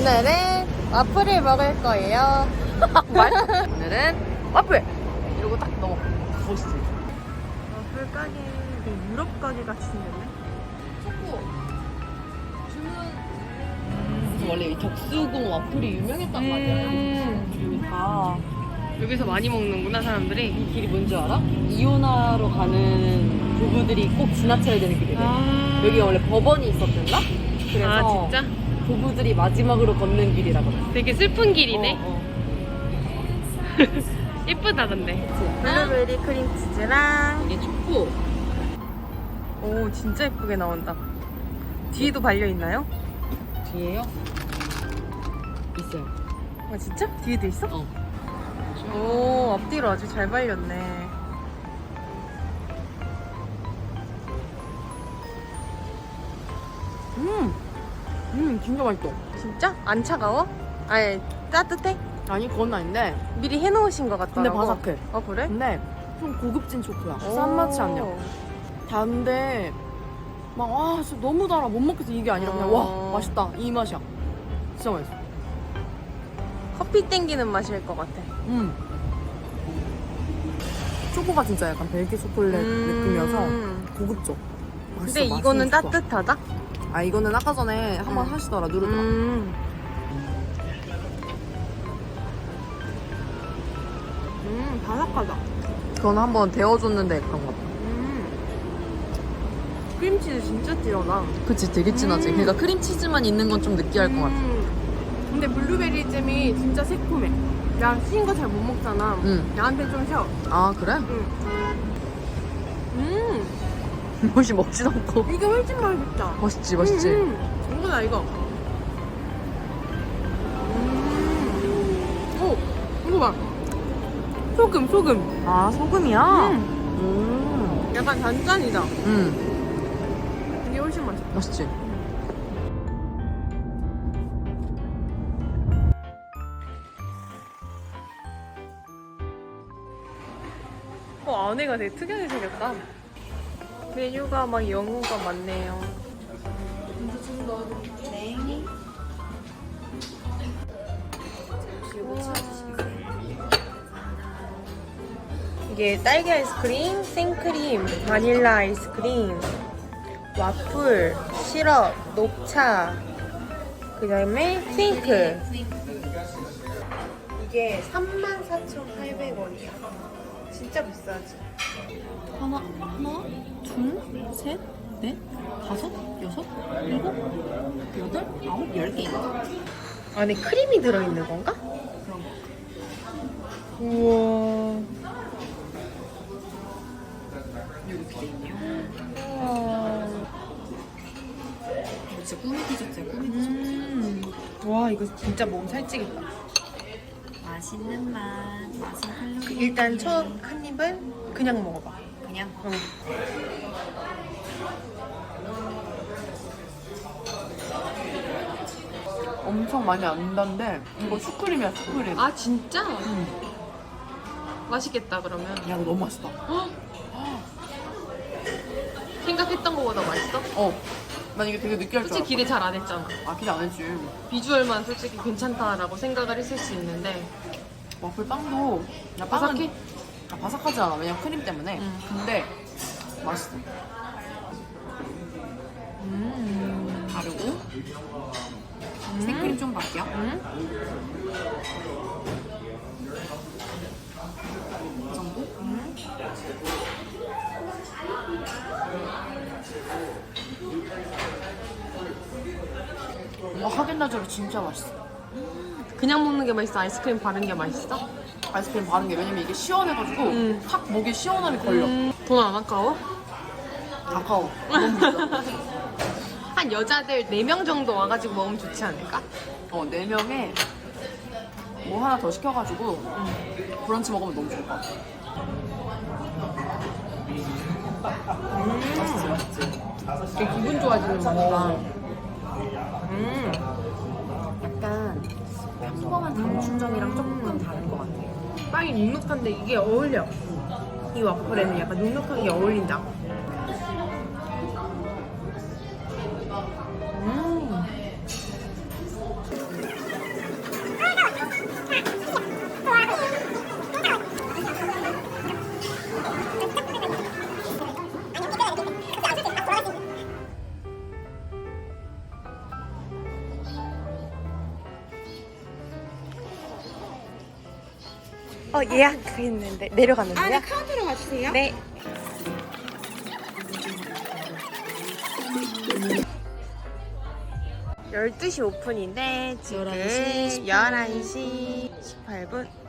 오늘은 와플을 먹을 거예요. 말? 오늘은 와플! 이러고 딱 넘어. 멋있지? 와플 가게, 되게 유럽 가게 같이 생겼네. 초코. 주문. 원래 이 적수궁 와플이 유명했단 말이야. 음. 그러니까. 여기서 많이 먹는구나, 사람들이. 이 길이 뭔지 알아? 이오나로 가는 부부들이 꼭 지나쳐야 되는 길이래. 아. 여기 원래 법원이 있었댔나? 그래서 아, 진짜? 부부들이 마지막으로 걷는 길이라고. 되게 슬픈 길이네. 어, 어. 예쁘다, 근데. 블루베리 크림치즈랑. 이게 초코. 오, 진짜 예쁘게 나온다. 뒤에도 발려 있나요? 뒤에요? 있어요. 아, 진짜? 뒤에도 있어? 어. 오, 앞뒤로 아주 잘 발렸네. 음! 음, 진짜 맛있어. 진짜? 안 차가워? 아니, 따뜻해? 아니, 그건 아닌데. 미리 해놓으신 것 같더라고. 근데 바삭해. 어, 그래? 근데 좀 고급진 초코야. 싼 맛이 아니야. 오. 단데 막 아, 진짜 너무 달아. 못 먹겠어. 이게 아니라 그냥 어. 와, 맛있다. 이 맛이야. 진짜 맛있어. 커피 땡기는 맛일 것 같아. 음. 초코가 진짜 약간 벨기 초콜릿 느낌이어서 음. 고급져. 근데 맛있어, 이거는 맛은 좋아. 따뜻하다? 아 이거는 아까 전에 한번 음. 하시더라 누르더라. 음. 음, 바삭하다. 그건 한번 데워줬는데 그런 것 같아. 음. 크림치즈 진짜 진하다. 그치 되게 진하지. 음. 그러니까 크림치즈만 있는 건 좀 느끼할 것 같아. 음. 근데 블루베리 잼이 진짜 새콤해. 나 신 거 잘 못 먹잖아. 응. 나한테 좀 셔. 아 그래? 응. 음, 뭐시 먹지도 않고. 이게 훨씬 맛있다. 맛있지 맛있지. 음, 음. 이거다 이거. 음. 오, 이거 봐. 소금, 소금. 아 소금이야? 음. 음. 약간 단짠이다. 음. 이게 훨씬 맛있다. 맛있지. 어, 안에가 되게 특이하게 생겼다. 메뉴가 막 영어가 많네요. 이게 딸기 아이스크림, 생크림, 바닐라 아이스크림, 와플, 시럽, 녹차, 그 다음에 트윙클. 이게 34,800원이야. 진짜 비싸지. 하나, 하나, 둘, 셋, 넷, 다섯, 여섯, 일곱, 여덟, 아홉, 열 개. 안에 크림이 들어있는 건가? 그런 거. 우와. 이렇게 돼 있네요. 우와. 이거 진짜 꾸미 디저트야, 꾸미 디저트. 음. 와, 이거 진짜 몸 살찌겠다. 맛있는 맛, 맛은 칼로리. 일단 첫한 입은 그냥 먹어봐. 그냥 응. 엄청 많이 안 단데 이거 슈크림이야, 슈크림. 아, 진짜? 음. 맛있겠다, 그러면. 야, 이거 너무 맛있다. 생각했던 것보다 맛있어? 어. 난 이게 되게 느끼할 줄 솔직히. 기대 잘 안 했잖아. 아, 기대 안 했지. 비주얼만 솔직히 괜찮다라고 생각을 했을 수 있는데. 와플 빵도 야, 빵은 바삭해? 아, 바삭하지 않아. 왜냐면 크림 때문에. 음. 근데 맛있어. 음. 바르고 생크림 좀 바뀌어. 음? 이 정도? 하겐다즈로 진짜 맛있어. 그냥 먹는 게 맛있어? 아이스크림 바른 게 맛있어? 아이스크림 바른 게 왜냐면 이게 시원해가지고 음. 탁 목에 시원함이 걸려. 돈 안 아까워? 아까워. 너무 비싸. 한 여자들 4명 정도 와가지고 먹으면 좋지 않을까? 어, 네 명에 뭐 하나 더 시켜가지고 브런치 먹으면 너무 좋을 것 같아. 맛있지, 맛있지. 되게 기분 좋아지는 거다. 음. 약간 평범한 단춘전이랑 조금 다른 것 같아. 빵이 눅눅한데 이게 어울려. 이 와플에는 약간 눅눅한 게 어울린다. 어 예약했는데 내려갔는데요? 아, 네, 카운터로 가주세요. 네. 열두 시 오픈인데 지금 11시 11시 18분.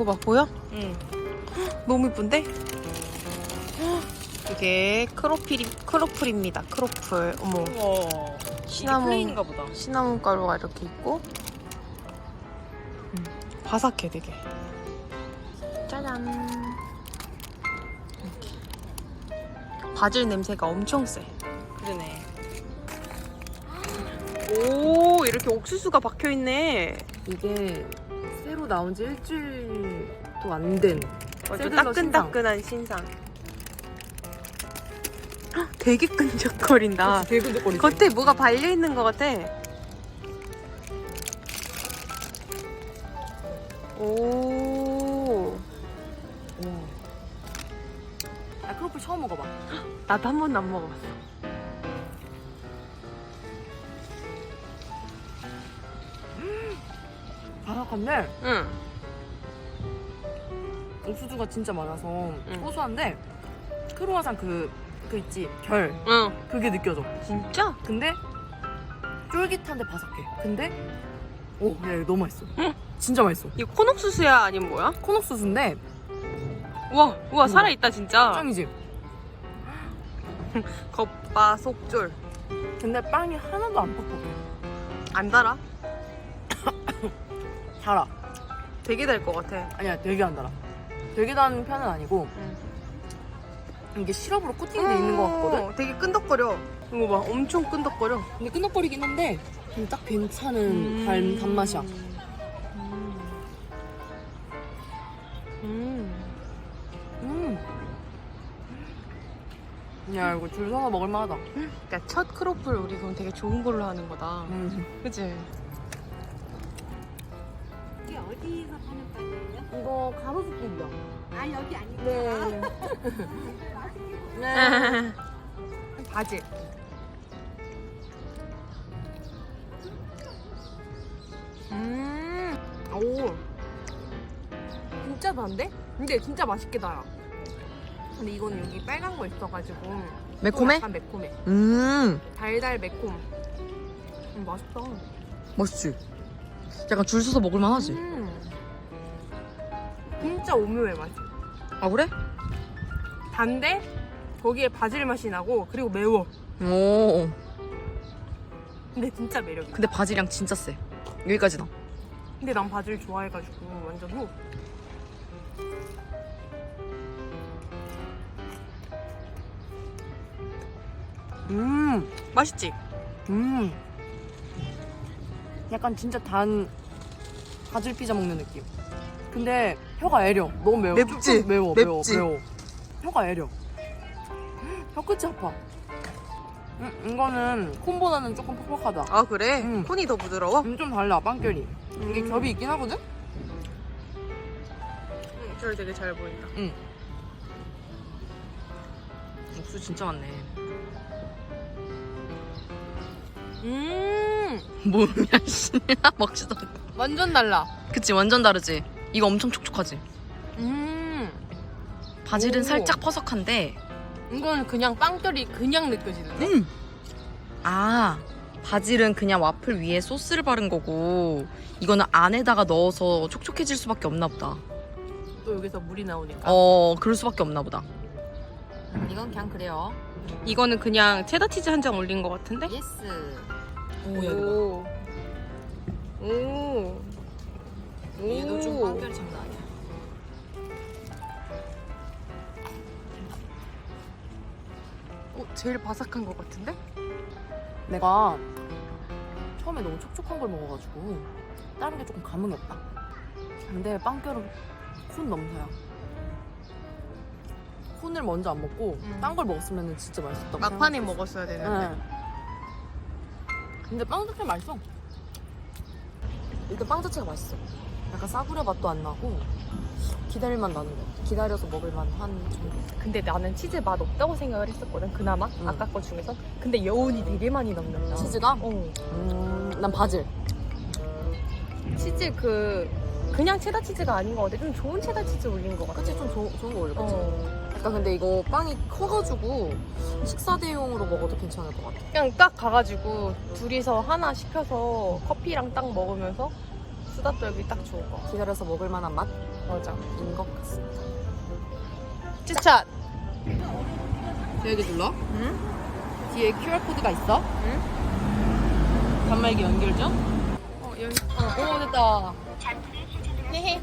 이거 봐 보여? 응. 너무 예쁜데? 이게 크로필이 크로플입니다. 크로플. 어머. 우와. 시나몬. 플레인인가 보다. 시나몬 가루가 이렇게 있고 음, 바삭해 되게. 짜잔. 이렇게. 바질 냄새가 엄청 세. 그러네. 오 이렇게 옥수수가 박혀 있네. 이게 새로 나온 지 일주일 도안 된. 아주 셀들러 따끈따끈한 신상. 헉, 되게 끈적거린다. 되게 끈적거리지? 겉에 뭐가 발려 있는 것 같아. 오. 나 크로플 처음 먹어봐. 나도 한 번도 안 먹어봤어. 바삭한데 응. 옥수수가 진짜 많아서 응. 고소한데 크로와상 그, 그 있지 결 응. 그게 느껴져. 진짜? 근데 쫄깃한데 바삭해. 근데 오, 야 이거 너무 맛있어. 응. 진짜 맛있어. 이거 콘옥수수야 아니면 뭐야? 콘옥수수인데 우와, 우와. 살아있다 진짜. 짱이지. 겉바 속줄. 근데 빵이 하나도 안 퍽퍽해. 안 달아? 달아. 되게 달 것 같아. 아니야, 되게 안 달아. 되게 단 편은 아니고 이게 시럽으로 코팅돼 있는 것 같거든. 어, 되게 끈덕거려. 이거 봐, 엄청 끈덕거려. 근데 끈적거리긴 한데 그냥 딱 괜찮은 단, 단맛이야. 음. 음. 야 이거 줄 서서 먹을 만하다. 그러니까 첫 크로플 우리 그럼 되게 좋은 걸로 하는 거다. 음. 그치? 이게 어디서 파는 빵이에요? 이거 가로수길이야. 아, 여기 아니고. 네. 네. 바질. 음. 오. 진짜 단데? 근데 진짜 맛있게 달아. 근데 이거는 여기 빨간 거 있어가지고 좀 매콤해? 약간 매콤해. 음. 달달 매콤. 음, 맛있다. 맛있지? 약간 줄 서서 먹을 만하지? 음. 진짜 오묘해 맛이. 아 그래? 단데 거기에 바질 맛이 나고 그리고 매워. 오. 근데 진짜 매력이야. 근데 바질향 진짜 세. 여기까지다. 근데 난 바질 좋아해가지고 완전 후. 음. 맛있지? 음. 약간 진짜 단 바질 피자 먹는 느낌. 근데 혀가 애려. 너무 매워. 맵지? 조금 매워. 맵지? 매워. 매워. 혀가 애려. 혀 끝이 아파. 음, 이거는 콘보다는 조금 퍽퍽하다. 아 그래? 음. 콘이 더 부드러워? 음, 좀 달라 빵결이. 이게 음. 겹이 있긴 하거든. 응, 줄 되게 잘 보인다. 육수 진짜 많네. 음 뭐야 씨. 먹지도 않고. 완전 달라. 그치 완전 다르지. 이거 엄청 촉촉하지. 음 바질은 오. 살짝 퍼석한데. 이거는 그냥 빵결이 그냥 느껴지는데? 음. 아 바질은 그냥 와플 위에 소스를 바른 거고 이거는 안에다가 넣어서 촉촉해질 수밖에 없나 보다. 또 여기서 물이 나오니까. 어 그럴 수밖에 없나 보다. 이건 그냥 그래요. 이거는 그냥 체다 치즈 한 장 올린 것 같은데? 예스. 오. 오. 오. 얘도 좀 빵결이 장난 아니야. 어, 제일 바삭한 것 같은데? 내가 처음에 너무 촉촉한 걸 먹어가지고 다른 게 조금 감흥이 없다. 근데 빵결은 콘 넘사야. 콘을 먼저 안 먹고 음. 딴 걸 먹었으면 진짜 맛있었다. 막판에 먹었어야 되는데. 응. 근데 빵 자체 맛있어. 일단 빵 자체가 맛있어. 약간 싸구려 맛도 안 나고 기다릴만 나는 거. 기다려서 먹을만 한 정도. 근데 나는 치즈 맛 없다고 생각을 했었거든 그나마 응. 아까 거 중에서 근데 여운이 되게 많이 남는다 치즈가? 어 음, 난 바질. 치즈 그 그냥 체다 치즈가 아닌 것 같아 좀 좋은 체다 치즈 올린 것 같아 그치 좀 좋, 좋은 거 올렸지. 어. 약간 근데 이거 빵이 커가지고 식사 대용으로 먹어도 괜찮을 것 같아. 그냥 딱 가가지고 둘이서 하나 시켜서 커피랑 딱 먹으면서 수다 떨기 딱 좋을 것 같아 기다려서 먹을 만한 맛인 맞아 것 같습니다. 추천 여기 눌러. 응? 뒤에 QR 코드가 있어. 응? 단말기 연결 중. 어 여기 오 됐다. 헤헤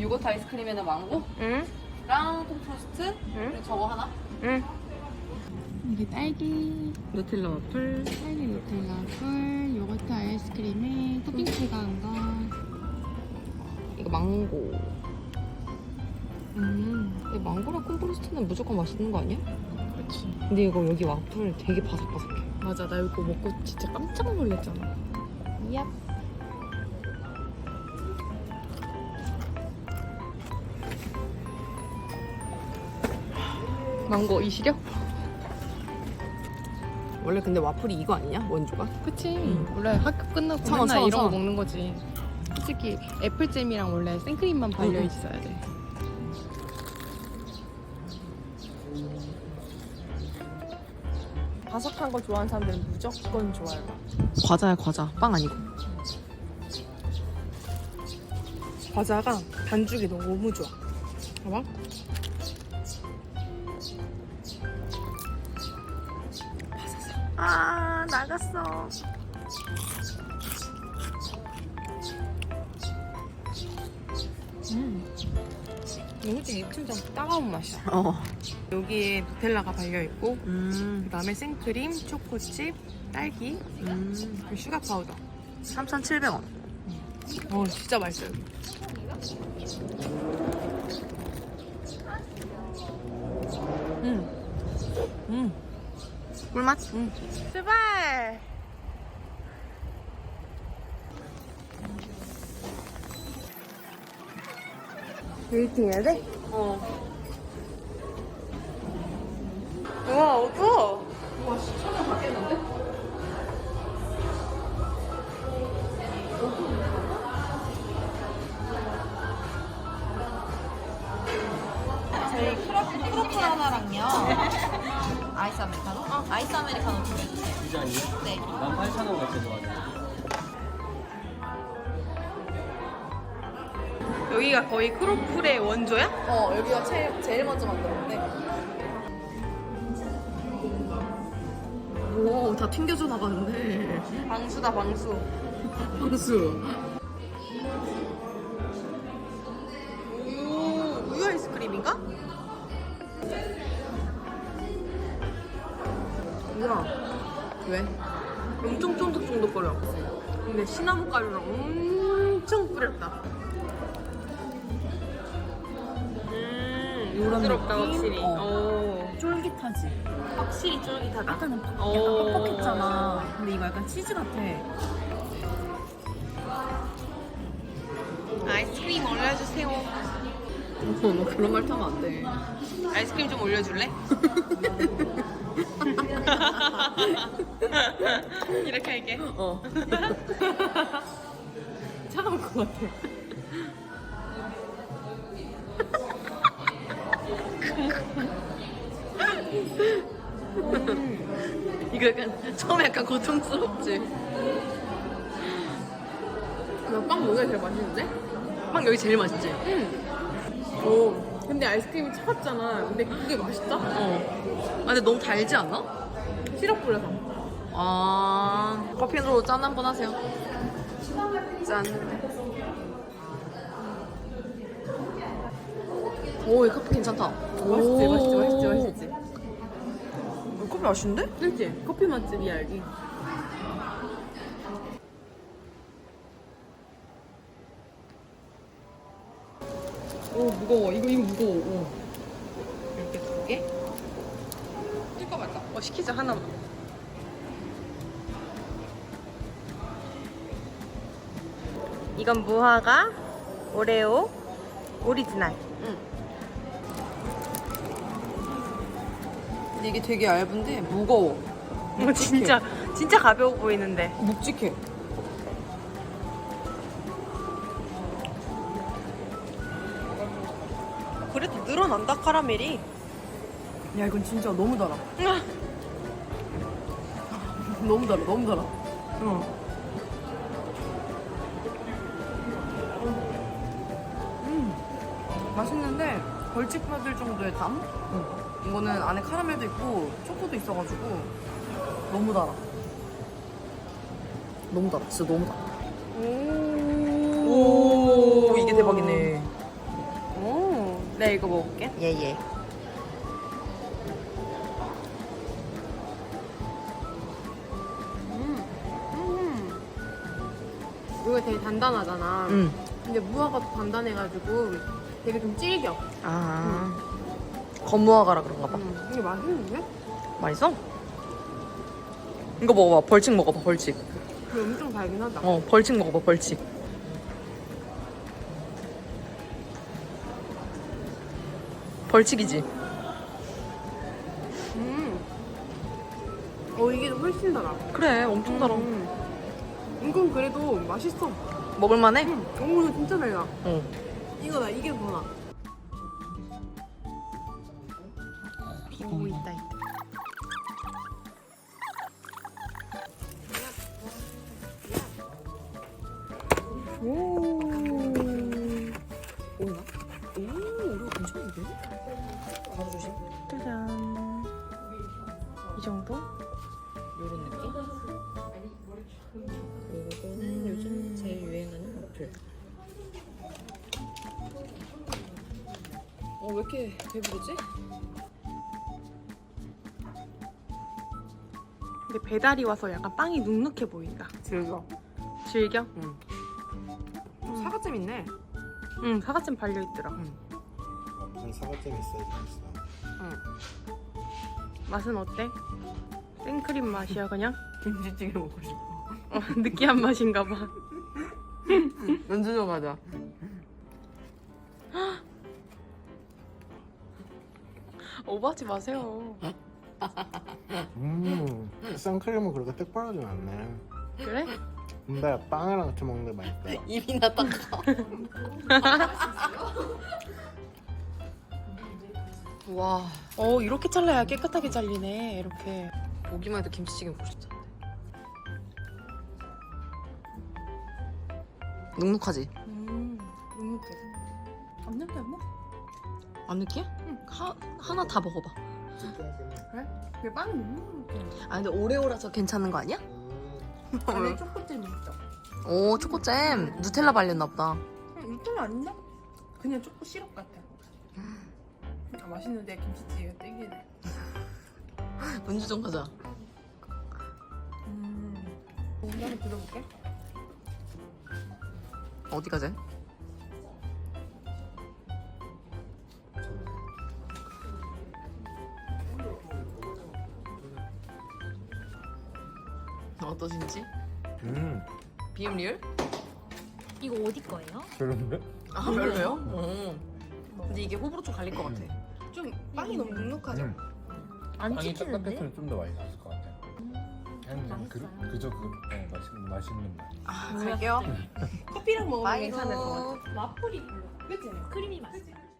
요거트 아이스크림에는 망고랑 응? 통프로스트 응? 그리고 저거 하나. 응 이게 딸기, 누텔라 와플. 딸기 누텔라 꿀, 요거트 아이스크림에 토핑 추가한 거. 이거 망고. 음, 근데 망고랑 콘프로스트는 무조건 맛있는 거 아니야? 그렇지. 근데 이거 여기 와플 되게 바삭바삭해. 맞아, 나 이거 먹고 진짜 깜짝 놀랐잖아. 얍. 망고 이 시력? 원래 근데 와플이 이거 아니냐? 원조가? 그치. 응. 원래 학교 끝나고 천 원, 맨날 천 원, 이런 천 거 원. 먹는 거지. 솔직히 애플잼이랑 원래 생크림만 발려 응, 응. 있어야 돼. 바삭한 거 좋아하는 사람들은 무조건 좋아할 거. 과자야 과자. 빵 아니고. 과자가 반죽이 너무 좋아. 봐봐. 아 나갔어. 음. 이거 솔직히 입천장 따가운 맛이야. 어. 여기에 누텔라가 발려 있고 음. 그다음에 생크림, 초코칩, 딸기, 음. 그리고 슈가 파우더. 3,700원. 어 진짜 맛있어요. 음. 음. 꿀맛? 음. 출발! 웨이팅 해야 돼? 어. 우와, 오빠! 와, 시청자 받겠는데? 저희 크로플 하나랑요. 아이스 아메리카노? 아이스 아메리카노 두개 주세요. 디자인이요? 네. 18,000원 같이 좋아하는 여기가 거의 크로플의 원조야? 어, 여기가 제일, 제일 먼저 만들었는데. 오, 다 튕겨져 나가는데. 방수다, 방수. 황수. 시나몬 가루를 엄청 뿌렸다. 음, 요런 부드럽다, 느낌? 확실히. 어. 어. 쫄깃하지? 확실히 쫄깃하다. 아까는 퍽- 어. 약간 퍽퍽했잖아. 근데 이거 약간 치즈 같아. 아이스크림 올려주세요. 어, 너 그런 말 타면 안 돼. 아이스크림 좀 올려줄래? 이렇게 할게. 어. 차가울 것 같아. 이거 약간 처음에 약간 고통스럽지. 나빵 여기가 제일 맛있는데? 빵 여기 제일 맛있지? 오. 근데 아이스크림이 차갑잖아. 근데 그게 맛있다? 어. 아 근데 너무 달지 않아? 시럽 뿌려서. 아 커피로 짠 한 번 하세요. 짠. 오, 이 커피 괜찮다. 맛있지, 맛있지, 맛있지, 맛있지. 커피 맛있는데? 그치? 커피 맛집이야, 여기. 오, 무거워. 이거, 이거 무거워. 이렇게 두 개. 시켜 맞자. 어 시키자 하나만. 이건 무화과, 오레오, 오리지널. 근데 이게 되게 얇은데 무거워. 어, 진짜 진짜 가벼워 보이는데. 묵직해. 늘어난다 카라멜이. 야 이건 진짜 너무 달아. 너무 달아, 너무 달아. 응. 음, 맛있는데 벌칙 받을 정도의 담? 이거는 안에 카라멜도 있고 초코도 있어가지고 너무 달아. 너무 달아, 진짜 너무 달아. 오, 이게 대박이네. 오. 네 이거 먹을게. 예예. 음. 이거 되게 단단하잖아. 응. 근데 무화과도 단단해가지고 되게 좀 질겨. 아. 검무화과라 그런가 봐. 음, 이게 맛있는데? 맛있어? 이거 먹어봐. 벌칙 먹어봐. 벌칙. 엄청 달긴 하다. 어, 벌칙 먹어봐. 벌칙. 벌칙이지. 음. 어 이게 훨씬 달아. 그래, 엄청 달아. 음. 이건 그래도 맛있어. 먹을만해? 음. 오 이거 진짜 달다. 어. 이거다 이게 뭐나? 오 있다 있다. 오. 왜 이렇게 배부르지? 근데 배달이 와서 약간 빵이 눅눅해 보인다. 즐겨. 즐겨? 응. 사과잼 있네. 응, 사과잼 발려 있더라. 한 사과잼 있어야지 맛있어. 맛은 어때? 생크림 맛이야 그냥? 김치찌개 먹고 싶어. 어, 느끼한 맛인가 봐. 연주조 가자. 오버하지 마세요. 음, 생크림은 그렇게 특별하진 않네. 그래? 근데 빵이랑 같이 먹는 게 맛있다. 입이나 닦아. 와, 어 이렇게 잘라야 깨끗하게 잘리네. 이렇게. 보기만 해도 김치찌개 먹고 싶다. 눅눅하지? 음, 눅눅해. 안 느껴 뭐? 안 느끼해? 응. 하, 하나 다 먹어봐. 그게 빵이 눅눅해. 아 근데 오레오라서 괜찮은 거 아니야? 안에 초코잼 있어. 오 초코잼 누텔라 발렸나 보다. 이건 아닌데? 그냥 초코 시럽 같아. 아 맛있는데 김치찌개가 땡기네. 은주점 가자. 음. 한번 들어볼게. 어디 가자? 어떠신지? 음, 리얼? 이거 어디 거예요? 별론데? 아 별로요? 어. 근데 이게 호불호 좀 갈릴 것 같아. 좀 빵이 너무 눅눅하죠? 음, 안 빵이 찍히는데? 딱딱했으면 좀더 맛있었을 것 같아. 그냥 그, 맛있어요. 그저 그 네, 맛있는 맛있는 맛. 아 갈게요. 커피랑 먹으면 괜찮을 것 같아. 와플이 별로 그치? 크림이 맛있어요.